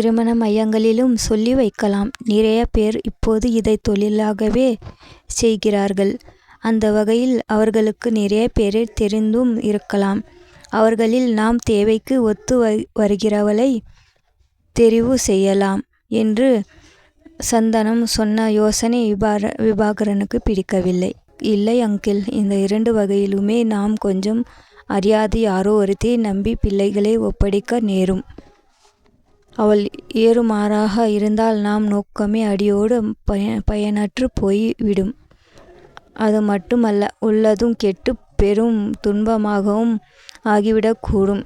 திருமண மையங்களிலும் சொல்லி வைக்கலாம். நிறைய பேர் இப்போது இதை தொழிலாகவே செய்கிறார்கள். அந்த வகையில் அவர்களுக்கு நிறைய பேரை தெரிந்தும் இருக்கலாம். அவர்களில் நாம் தேவைக்கு ஒத்து வருகிறவளை தெரிவு செய்யலாம் என்று சந்தனம் சொன்ன யோசனை விபாகரனுக்கு பிடிக்கவில்லை. இல்லை அங்கிள் இந்த இரண்டு வகையிலுமே நாம் கொஞ்சம் அறியாது யாரோ ஒருத்தையும் நம்பி பிள்ளைகளை ஒப்படைக்க நேரும். அவள் ஏறுமாறாக இருந்தால் நாம் நோக்கமே அடியோடு பய பயனற்று போய் விடும். அதுமட்டுமல்ல உள்ளதும் கெட்டுப் பெரும் துன்பமாகவும் ஆகிவிடக்கூடும்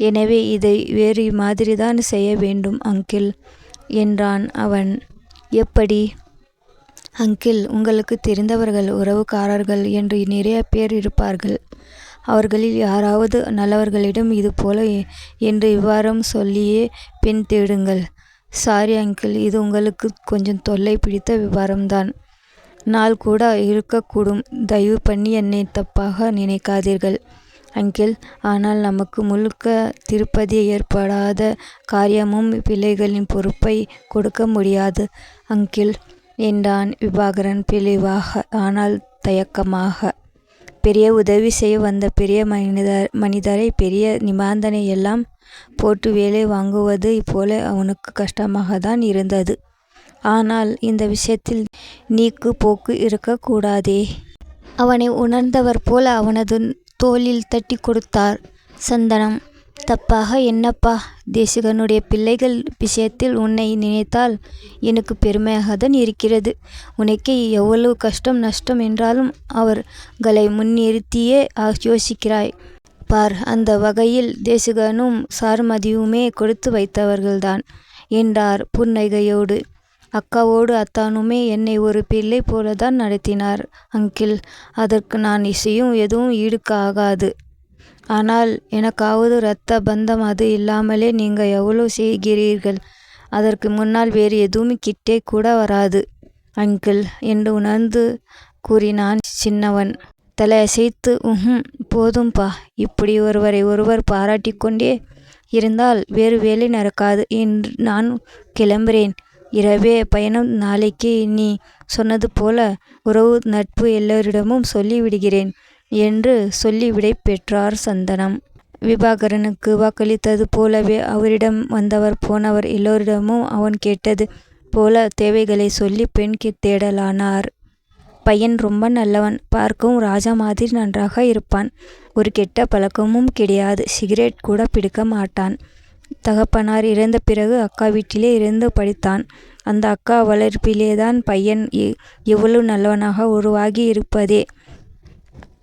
எனவே இதை வேறு மாதிரிதான் செய்ய வேண்டும் அங்கிள் என்றான் அவன். எப்படி? அங்கிள் உங்களுக்கு தெரிந்தவர்கள் உறவுக்காரர்கள் என்று நிறைய பேர் இருப்பார்கள். அவர்களில் யாராவது நல்லவர்களிடம் இதுபோல என்று இவ்வாறும் சொல்லியே பெண் தேடுங்கள். சாரி அங்கிள் இது உங்களுக்கு கொஞ்சம் தொல்லை பிடித்த விவரம்தான். நாள் கூட இருக்கக்கூடும். தயவு பண்ணி என்னை தப்பாக நினைக்காதீர்கள் அங்கிள். ஆனால் நமக்கு முழுக்க திருப்பதி ஏற்படாத காரியமும் பிள்ளைகளின் பொறுப்பை கொடுக்க முடியாது அங்கிள் என்றான் விபாகரன் பிழைவாக ஆனால் தயக்கமாக. பெரிய உதவி செய்ய வந்த பெரிய மனிதர் மனிதரை பெரிய நிபந்தனை எல்லாம் போட்டு வேலை வாங்குவது போல கஷ்டமாக தான் இருந்தது. ஆனால் இந்த விஷயத்தில் நீக்கு போக்கு இருக்கக்கூடாதே அவனை உணர்ந்தவர் போல அவனது தோளில் தட்டிக் கொடுத்தார் சந்தனம். தப்பாக என்னப்பா? தேசிகனுடைய பிள்ளைகள் விஷயத்தில் உன்னை நினைத்தால் எனக்கு பெருமையாகத்தான் இருக்கிறது. உனக்கே எவ்வளவு கஷ்டம் நஷ்டம் என்றாலும் அவர்களை முன்னிறுத்தியே யோசிக்கிறாய் பார். அந்த வகையில் தேசிகனும் சாருமதியுமே கொடுத்து வைத்தவர்கள்தான் என்றார் புன்னகையோடு. அக்காவோடு அத்தானுமே என்னை ஒரு பிள்ளை போலத்தான் நடத்தினார் அங்கிள். அதற்கு நான் இசையும் எதுவும் ஈடுக்காகாது ஆனால் எனக்காவது ரத்த பந்தம் அது இல்லாமலே நீங்கள் எவ்வளோ செய்கிறீர்கள். அதற்கு முன்னால் வேறு எதுவும் கிட்டே கூட வராது அங்கிள் என்று உணர்ந்து கூறினான் சின்னவன். தலையசைத்து ம்ஹூம். போதும்பா. இப்படி ஒருவரை ஒருவர் பாராட்டி கொண்டே இருந்தால் வேறு வேலை நடக்காது. நான் கிளம்புறேன். இரவே பயணம். நாளைக்கு நீ சொன்னது போல உறவு நட்பு எல்லோரிடமும் சொல்லிவிடுகிறேன் என்று சொல்லி விடை பெற்றார் சந்தனம். விபாகரனுக்கு வாக்களித்தது போலவே அவரிடம் வந்தவர் போனவர் எல்லோரிடமும் அவன் கேட்டது போல தேவைகளைச் சொல்லி பெண் தேடலானார். பையன் ரொம்ப நல்லவன். பார்க்கவும் ராஜா மாதிரி நன்றாக இருப்பான். ஒரு கெட்ட பழக்கமும் கிடையாது. சிகரெட் கூட பிடிக்க மாட்டான். தகப்பனார் இறந்த பிறகு அக்கா வீட்டிலே இருந்து படித்தான். அந்த அக்கா வளர்ப்பிலேதான் பையன் இவ்வளவு நல்லவனாக உருவாகி இருப்பதே.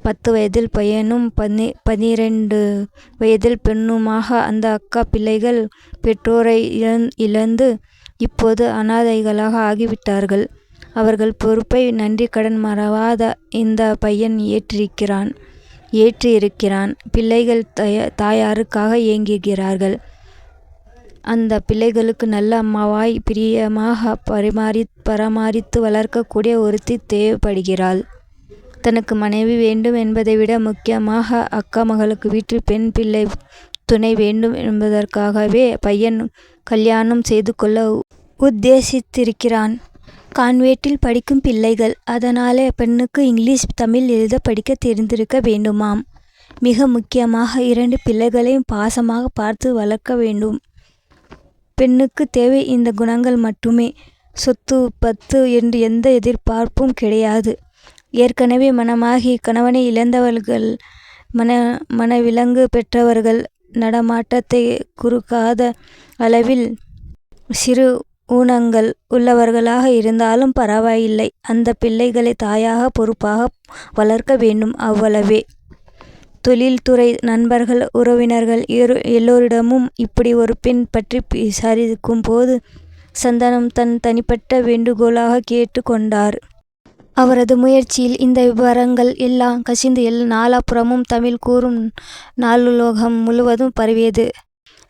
பத்து வயதில் பையனும் பன்னிரண்டு வயதில் பெண்ணுமாக அந்த அக்கா பிள்ளைகள் பெற்றோரை இழந்து இப்போது அனாதைகளாக ஆகிவிட்டார்கள். அவர்கள் பொறுப்பை நன்றி கடன் மறவாத இந்த பையன் ஏற்றிருக்கிறான் ஏற்றியிருக்கிறான் பிள்ளைகள் தாயாருக்காக ஏங்குகிறார்கள். அந்த பிள்ளைகளுக்கு நல்ல அம்மாவாய் பிரியமாகப் பராமரித்து வளர்க்கக்கூடிய ஒருத்தி தேவைப்படுகிறாள். தனக்கு மனைவி வேண்டும் என்பதை விட முக்கியமாக அக்கா மகளுக்கு வீட்டில் பெண் பிள்ளை துணை வேண்டும் என்பதற்காகவே பையன் கல்யாணம் செய்து கொள்ள உத்தேசித்திருக்கிறான். கான்வேட்டில் படிக்கும் பிள்ளைகள். அதனாலே பெண்ணுக்கு இங்கிலீஷ் தமிழ் எழுதப் படிக்க தெரிந்திருக்க வேண்டுமாம். மிக முக்கியமாக இரண்டு பிள்ளைகளையும் பாசமாக பார்த்து வளர்க்க வேண்டும். பெண்ணுக்கு தேவை இந்த குணங்கள் மட்டுமே. சொத்து பத்து என்று எந்த எதிர்பார்ப்பும் கிடையாது. ஏற்கனவே மனமாகி கணவனை இழந்தவர்கள் மன மனவிலங்கு பெற்றவர்கள் நடமாட்டத்தை குறுக்காத அளவில் சிறு ஊனங்கள் உள்ளவர்களாக இருந்தாலும் பரவாயில்லை. அந்த பிள்ளைகளை தாயாக பொறுப்பாக வளர்க்க வேண்டும் அவ்வளவே. தொழில்துறை நண்பர்கள் உறவினர்கள் எல்லோரிடமும் இப்படி ஒரு பெண் பற்றி விசாரிக்கும்போது சந்தனம் தன் தனிப்பட்ட வேண்டுகோளாக கேட்டு கொண்டார். அவரது முயற்சியில் இந்த விபரங்கள் எல்லாம் கசிந்து எல் நாலாபுறமும் தமிழ் கூறும் நாலுலோகம் முழுவதும் பரவியது.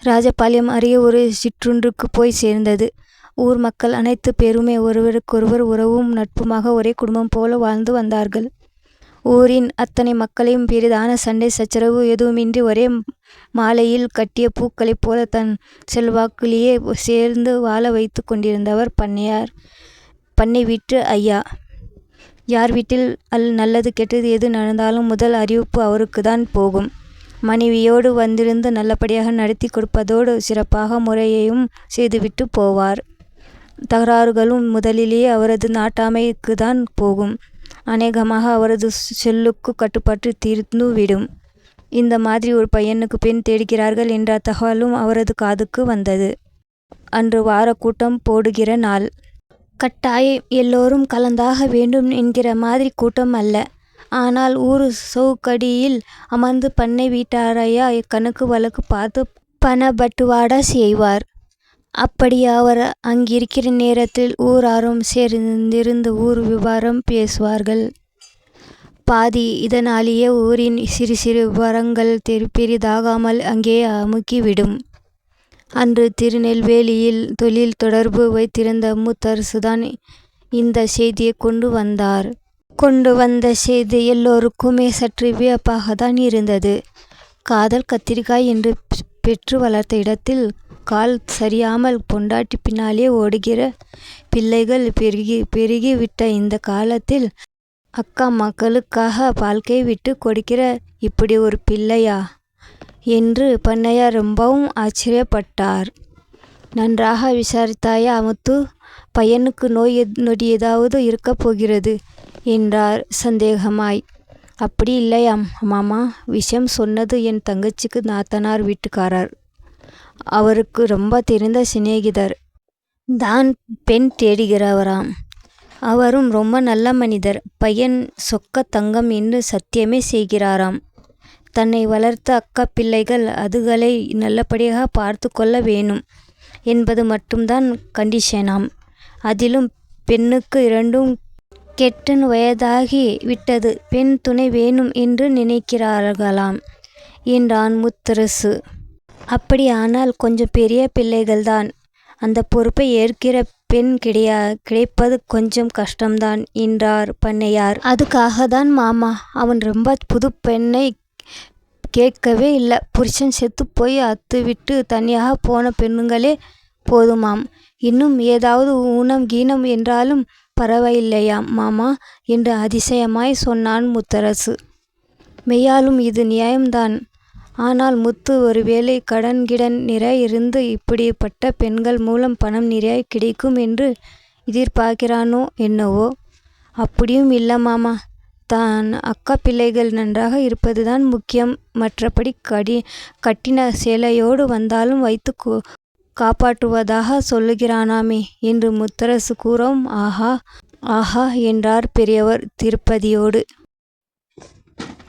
ராஜபாளையம் அருகே ஒரு சிற்றுன்றுக்கு போய் சேர்ந்தது. ஊர் மக்கள் அனைத்து பேருமே ஒருவருக்கொருவர் உறவும் நட்புமாக ஒரே குடும்பம் போல வாழ்ந்து வந்தார்கள். ஊரின் அத்தனை மக்களையும் பெரிதான சண்டை சச்சரவு எதுவுமின்றி ஒரே மாலையில் கட்டிய பூக்களைப் போல தன் செல்வாக்கிலேயே சேர்ந்து வாழ வைத்து கொண்டிருந்தவர் பண்ணையார் பண்ணை வீட்டு ஐயா. யார் வீட்டில் அல் நல்லது கெட்டது எது நடந்தாலும் முதல் அறிவிப்பு அவருக்கு தான் போகும். மனைவியோடு வந்திருந்து நல்லபடியாக நடத்தி கொடுப்பதோடு சிறப்பாக முறையையும் செய்துவிட்டுப் போவார். தகராறுகளும் முதலிலேயே அவரது நாட்டாமைக்கு தான் போகும். அநேகமாக அவரது செல்லுக்கு கட்டுப்பட்டு தீர்ந்துவிடும். இந்த மாதிரி ஒரு பையனுக்குப் பெண் தேடுகிறார்கள் என்ற தகவலும் அவரது காதுக்கு வந்தது. அன்று வார கூட்டம் போடுகிற நாள். கட்டாயம் எல்லோரும் கலந்தாக வேண்டும் என்கிற மாதிரி கூட்டம் அல்ல. ஆனால் ஊர் சவுக்கடியில் அமர்ந்து பண்ணை வீட்டாரையா கணக்கு வழக்கு பார்த்து பணப்பட்டுவாடா செய்வார். அப்படி அவர் அங்கிருக்கிற நேரத்தில் ஊராரும் சேர்ந்திருந்து ஊர் விவரம் பேசுவார்கள். பாதி இதனாலேயே ஊரின் சிறு சிறு விவரங்கள் பெரிதாகாமல் அங்கேயே அமுக்கிவிடும் அன்று திருநெல்வேலியில் தொழில் தொடர்பு வைத்திருந்த முத்தரசுதான் இந்த செய்தியைக் கொண்டு வந்தார். கொண்டு வந்த செய்தி எல்லோருக்குமே சற்று வியப்பாகத்தான் இருந்தது. காதல் கத்திரிக்காய் என்று பெற்று வளர்த்த இடத்தில் கால் சரியாமல் பொண்டாட்டி பின்னாலே ஓடுகிற பிள்ளைகள் பெருகி பெருகிவிட்ட இந்த காலத்தில் அக்கா மக்களுக்காக வாழ்க்கை விட்டுக் கொடுக்கிற இப்படி ஒரு பிள்ளையா? என்று பண்ணையார் ரொம்பவும் ஆச்சரியப்பட்டார். நன்றாக விசாரித்தாயா முத்து? பையனுக்கு நோய் நொடி ஏதாவது இருக்கப் போகிறது? என்றார் சந்தேகமாய். அப்படி இல்லையாம் மாமா. விஷயம் சொன்னது என் தங்கச்சிக்கு நாத்தனார் வீட்டுக்காரர். அவருக்கு ரொம்ப தெரிந்த சிநேகிதர். தான் பெண் தேடுகிறவராம். அவரும் ரொம்ப நல்ல மனிதர். பையன் சொக்க தங்கம் என்று சத்தியமே செய்கிறாராம். தன்னை வளர்த்த அக்கா பிள்ளைகள் அதுகளை நல்லபடியாக பார்த்து கொள்ள வேணும் என்பது மட்டும்தான் கண்டிஷனாம். அதிலும் பெண்ணுக்கு இரண்டும் கெட்டன் வயதாகி விட்டது. பெண் துணை வேணும் என்று நினைக்கிறார்களாம் என்றான் முத்தரசு. அப்படியானால் கொஞ்சம் பெரிய பிள்ளைகள்தான். அந்த பொறுப்பை ஏற்கிற பெண் கிடையா கிடைப்பது கொஞ்சம் கஷ்டம்தான் என்றார் பண்ணையார். அதுக்காக தான் மாமா அவன் ரொம்ப புது பெண்ணை கேட்கவே இல்லை புருஷன் செத்து போய் அத்துவிட்டுத் தனியாக போன பெண்ணுங்களே போதுமாம். இன்னும் ஏதாவது ஊனம் கீனம் என்றாலும் பரவாயில்லையாம் மாமா என்று அதிசயமாய் சொன்னான் முத்தரசு. மெய்யாலும் இது நியாயம்தான். ஆனால் முத்து ஒருவேளை கடன் கிடன் நிறைய இருந்து இப்படிப்பட்ட பெண்கள் மூலம் பணம் நிறைய கிடைக்கும் என்று எதிர்பார்க்கிறானோ என்னவோ? அப்படியும் இல்லை மாமா. தன் அக்கா பிள்ளைகள் நன்றாக இருப்பதுதான் முக்கியம். மற்றபடி கடி கட்டின சேலையோடு வந்தாலும் வைத்துக் காப்பாற்றுவதாக சொல்லுகிறானாமே என்று முத்தரசு கூறவும் ஆஹா. ஆஹா என்றார் பெரியவர் திருப்பதியோடு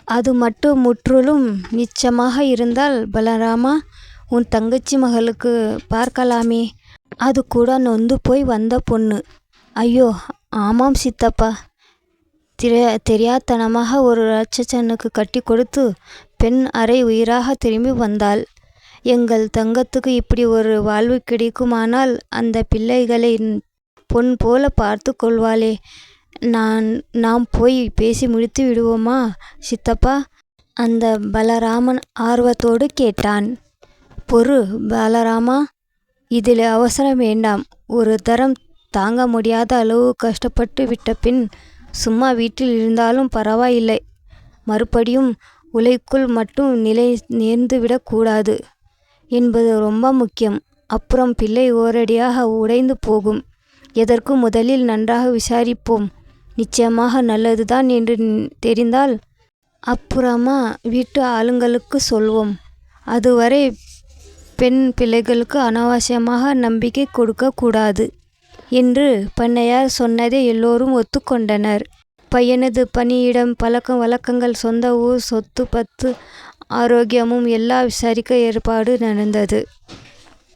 அது மட்டும் முற்றிலும் நிச்சயமாக இருந்தால் பலராமா உன் தங்கச்சி மகளுக்கு பார்க்கலாமே. அது கூட நொந்து போய் வந்த பொண்ணு. ஐயோ ஆமாம் சித்தப்பா. தெரியாத்தனமாக ஒரு ராட்சசனுக்கு கட்டி கொடுத்து பெண் அரை உயிராக திரும்பி வந்தாள். எங்கள் தங்கத்துக்கு இப்படி ஒரு வாழ்வு கிடைக்குமானால் அந்த பிள்ளைகளை பொன் போல பார்த்து கொள்வாளே. நான் நாம் போய் பேசி முடித்து விடுவோமா சித்தப்பா? அந்த பலராமன் ஆர்வத்தோடு கேட்டான். பொறு பலராமா. இதில் அவசரம் வேண்டாம். ஒரு தரம் தாங்க முடியாத அளவு கஷ்டப்பட்டு விட்ட பின் சும்மா வீட்டில் இருந்தாலும் பரவாயில்லை. மறுபடியும் உலைக்குள் மட்டும் நிலை நேர்ந்துவிடக்கூடாது என்பது ரொம்ப முக்கியம். அப்புறம் பிள்ளை ஓரடியாக உடைந்து போகும். எதற்கு முதலில் நன்றாக விசாரிப்போம். நிச்சயமாக நல்லதுதான் என்று தெரிந்தால் அப்புறமா வீட்டு ஆளுங்களுக்கு சொல்வோம். அதுவரை பெண் பிள்ளைகளுக்கு அனாவசியமாக நம்பிக்கை கொடுக்கக்கூடாது என்று பண்ணையார் சொன்னதை எல்லோரும் ஒத்துக்கொண்டனர் பையனது பணியிடம் பழக்கம் வழக்கங்கள் சொந்த ஊர் சொத்து பத்து ஆரோக்கியமும் எல்லாம் விசாரிக்க ஏற்பாடு நடந்தது.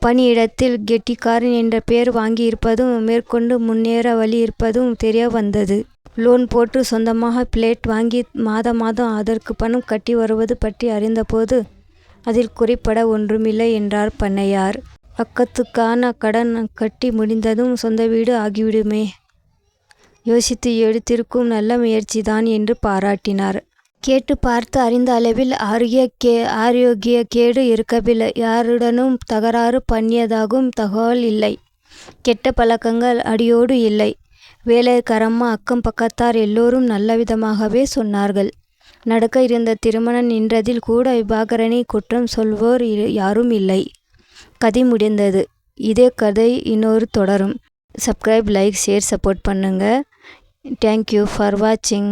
பணியிடத்தில் கெட்டிக்காரன் என்ற பெயர் வாங்கியிருப்பதும் மேற்கொண்டு முன்னேற வழி இருப்பதும் தெரிய வந்தது. லோன் போட்டு சொந்தமாக பிளேட் வாங்கி மாத மாதம் அதற்கு பணம் கட்டி வருவது பற்றி அறிந்தபோது அதில் குறைபட ஒன்றுமில்லை என்றார் பண்ணையார். பக்கத்துக்கான கடன் கட்டி முடிந்ததும் சொந்த வீடு ஆகிவிடுமே. யோசித்து எடுத்திருக்கும் நல்ல முயற்சிதான் என்று பாராட்டினார். கேட்டு பார்த்து அறிந்த அளவில் ஆரிய கே ஆரோக்கிய கேடு இருக்கவில்லை. யாருடனும் தகராறு பண்ணியதாகவும் தகவல் இல்லை. கெட்ட பழக்கங்கள் அடியோடு இல்லை. வேலைக்காரம்மா அக்கம் பக்கத்தார் எல்லோரும் நல்லவிதமாகவே சொன்னார்கள். நடக்க இருந்த திருமணம் நின்றதில் கூட விபாகரனை குற்றம் சொல்வோர் இ- யாரும் இல்லை. கதை முடிந்தது. இதே கதை இன்னொரு தொடரும். சப்ஸ்கிரைப் லைக் ஷேர் சப்போர்ட் பண்ணுங்கள் தேங்க்யூ ஃபார் வாட்சிங்